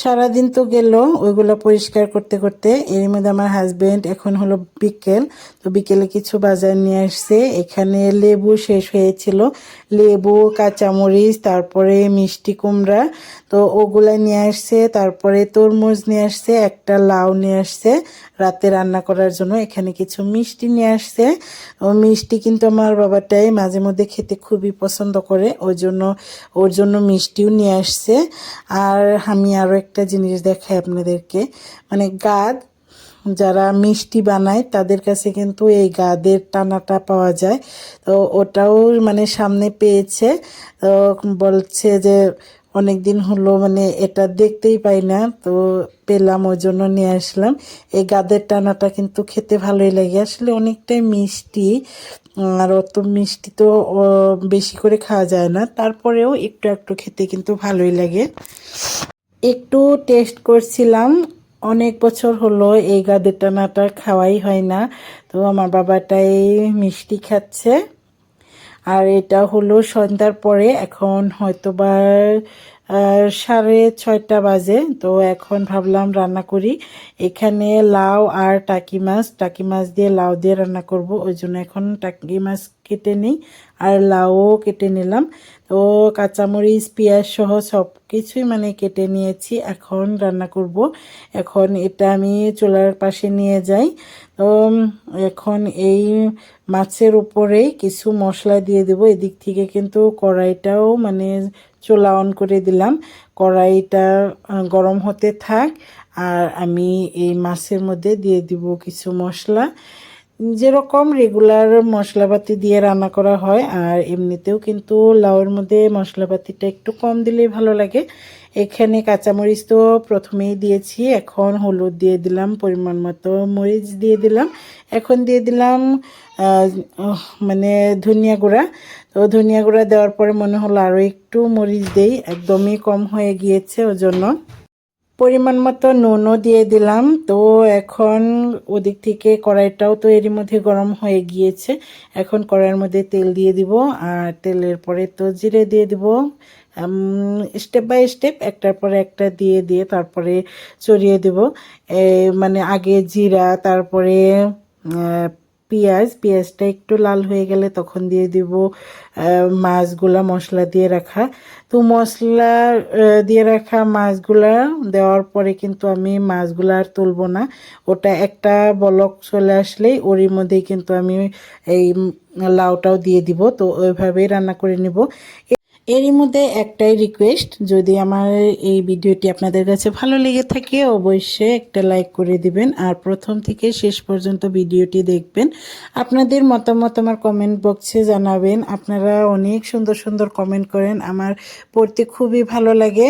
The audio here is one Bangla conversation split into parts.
সারাদিন তো গেল ওইগুলো পরিষ্কার করতে করতে। এর মধ্যে আমার হাজব্যান্ড এখন হলো বিকেল, তো বিকেলে কিছু বাজার নিয়ে আসছে। এখানে লেবু শেষ হয়েছিল, লেবু, কাঁচামরিচ, তারপরে মিষ্টি কুমড়া, তো ওগুলা নিয়ে আসছে। তারপরে তরমুজ নিয়ে আসছে, একটা লাউ নিয়ে আসছে রাতে রান্না করার জন্য এখানে কিছু মিষ্টি নিয়ে আসছে। মিষ্টি কিন্তু আমার বাবাটাই মাঝে মধ্যে খেতে খুবই পছন্দ করে, ওই জন্য ওর জন্য মিষ্টিও নিয়ে আসছে। আর আমি আরও একটা জিনিস দেখাই আপনাদেরকে মানে গাদ, যারা মিষ্টি বানায় তাদের কাছে কিন্তু এই গাদের টানাটা পাওয়া যায়। তো ওটাও মানে সামনে পেয়েছে, তো বলছে যে অনেক দিন হলো মানে এটা দেখতেই পাই না, তো পেলাম ওই জন্য নিয়ে আসলাম। এই গাদের টানাটা কিন্তু খেতে ভালোই লাগে, আসলে অনেকটাই মিষ্টি, আর অত মিষ্টি তো বেশি করে খাওয়া যায় না, তারপরেও একটু একটু খেতে কিন্তু ভালোই লাগে। একটু টেস্ট করছিলাম, অনেক বছর হলো এই গাদের টানাটা খাওয়াই হয় না, তো আমার বাবাটাই মিষ্টি খাচ্ছে। আর এটা হলো সন্ধ্যার পরে, এখন হয়তো বা সাড়ে ছয়টা বাজে। তো এখন ভাবলাম রান্না করি। এখানে লাউ আর টাকি মাছ টাকি মাছ দিয়ে লাউ দিয়ে রান্না করব, ওই জন্য এখন টাকি মাছ কেটে নিই। আর লাউও কেটে নিলাম। তো কাঁচামরিচ, পেঁয়াজ সহ সব কিছুই মানে কেটে নিয়েছি। এখন রান্না করব। এখন এটা আমি চুলার পাশে নিয়ে যাই। তো এখন এই মাছের উপরেই কিছু মশলা দিয়ে দেব। এদিক থেকে কিন্তু কড়াইটাও মানে চোলা অন করে দিলাম। কড়াইটা গরম হতে থাক। আর আমি এই মাছের মধ্যে দিয়ে দিব কিছু মশলা। যেরকম রেগুলার মশলাপাতি দিয়ে রান্না করা হয়, আর এমনিতেও কিন্তু লাউয়ের মধ্যে মশলাপাতিটা একটু কম দিলেই ভালো লাগে। এখানে কাঁচামরিচ তো প্রথমেই দিয়েছি, এখন হলুদ দিয়ে দিলাম, পরিমাণ মতো মরিচ দিয়ে দিলাম। এখন দিয়ে দিলাম মানে ধনিয়া গুঁড়া। তো ধনিয়া গুঁড়া দেওয়ার পরে মনে হলো আরও একটু মরিচ দেই, একদমই কম হয়ে গিয়েছে ওজন্য। পরিমাণ মতো নুনও দিয়ে দিলাম। তো এখন ওদিক থেকে কড়াইটাও তো এরই মধ্যে গরম হয়ে গিয়েছে। এখন কড়াইয়ের মধ্যে তেল দিয়ে দিব আর তেলের পরে তো জিরে দিয়ে দিব। স্টেপ বাই স্টেপ একটার পরে একটা দিয়ে দিয়ে তারপরে চড়িয়ে দেব। মানে আগে জিরা, তারপরে পেঁয়াজ, পেঁয়াজটা একটু লাল হয়ে গেলে তখন দিয়ে দিব মাছগুলা মশলা দিয়ে রাখা। তো মশলা দিয়ে রাখা মাছগুলা দেওয়ার পরে কিন্তু আমি মাছগুলা আর তুলবো না। ওটা একটা বলক চলে আসলেই ওরই মধ্যেই কিন্তু আমি এই লাউটাও দিয়ে দিব। তো ওইভাবেই রান্না করে নিব। এরই মধ্যে একটাই রিকোয়েস্ট যদি আমার এই ভিডিওটি আপনাদের কাছে ভালো লেগে থাকে, অবশ্যই একটা লাইক করে দিবেন। আর প্রথম থেকে শেষ পর্যন্ত ভিডিওটি দেখবেন। আপনাদের মতামত আমার কমেন্ট বক্সে জানাবেন। আপনারা অনেক সুন্দর সুন্দর কমেন্ট করেন। আমার পড়তে খুবই ভালো লাগে।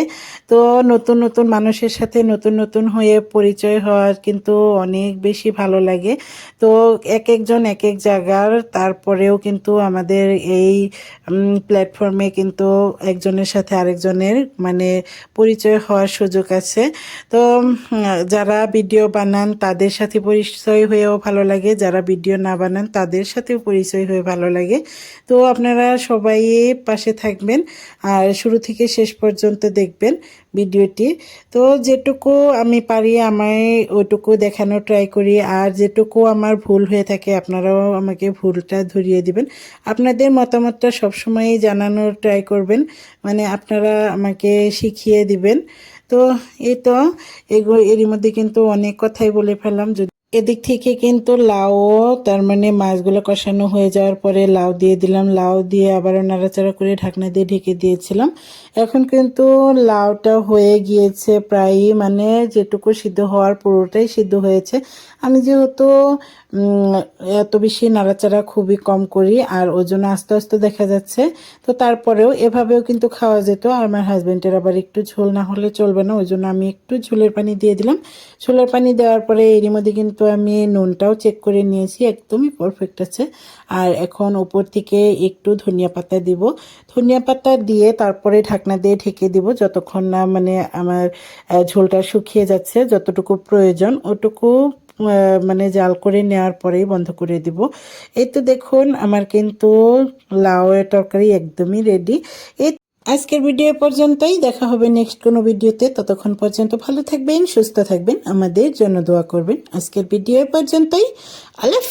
তো নতুন নতুন মানুষের সাথে নতুন নতুন হয়ে পরিচয় হওয়ার কিন্তু অনেক বেশি ভালো লাগে। তো এক একজন এক এক জায়গার, তারপরেও কিন্তু আমাদের এই প্ল্যাটফর্মে কিন্তু একজনের সাথে আরেকজনের মানে পরিচয় হওয়ার সুযোগ আছে। তো যারা ভিডিও বানান তাদের সাথে পরিচয় হয়েও ভালো লাগে। যারা ভিডিও না বানান তাদের সাথেও পরিচয় হয়ে ভালো লাগে। তো আপনারা সবাই পাশে থাকবেন। আর শুরু থেকে শেষ পর্যন্ত দেখবেন। ভিডিওটি। তো যেটুকু আমি পারি আমার ওইটুকু দেখানো ট্রাই করি। আর যেটুকু আমার ভুল হয়ে থাকে, আপনারাও আমাকে ভুলটা ধরিয়ে দিবেন। আপনাদের মতামতটা সবসময়ই জানানোর ট্রাই করবেন। মানে আপনারা আমাকে শিখিয়ে দিবেন। তো এই তো এরই মধ্যে কিন্তু অনেক কথাই বলে ফেললাম। যদি এদিক থেকে কিন্তু লাউ তার মানে মাছগুলো কষানো হয়ে যাওয়ার পরে লাউ দিয়ে দিলাম। লাউ দিয়ে আবারও নাড়াচাড়া করে ঢাকনা দিয়ে ঢেকে দিয়েছিলাম। এখন কিন্তু লাউটা হয়ে গিয়েছে প্রায় মানে যেটুকু সিদ্ধ হওয়ার পুরোটাই সিদ্ধ হয়েছে। আমি যেহেতু এত বেশি নাড়াচাড়া খুবই কম করি আর ওই জন্য আস্তে আস্তে দেখা যাচ্ছে। তো তারপরেও এভাবেও কিন্তু খাওয়া যেত। আর আমার হাজব্যান্ডের আবার একটু ঝোল না হলে চলবে না, ওই জন্য আমি একটু ঝোলের পানি দিয়ে দিলাম। ঝোলের পানি দেওয়ার পরে এরই মধ্যে কিন্তু আমি নুনটাও চেক করে নিয়েছি, একদমই পারফেক্ট আছে। আর এখন উপর থেকে একটু ধনিয়া পাতা দিব। ধনিয়া পাতা দিয়ে তারপরে ঢাকনা দিয়ে ঢেকে দিব যতক্ষণ না মানে আমার ঝোলটা শুকিয়ে যাচ্ছে, যতটুকু প্রয়োজন ওটুকু মানে জাল করে নেওয়ার পরেই বন্ধ করে দিব। এই তো দেখুন, আমার কিন্তু লাউয়ের তরকারি একদমই রেডি এই আজকের ভিডিও পর্যন্তই, দেখা হবে নেক্সট কোনো ভিডিওতে ততক্ষণ পর্যন্ত ভালো থাকবেন, সুস্থ থাকবেন। আমাদের জন্য দোয়া করবেন। আজকের ভিডিও পর্যন্তই। আল্লাহ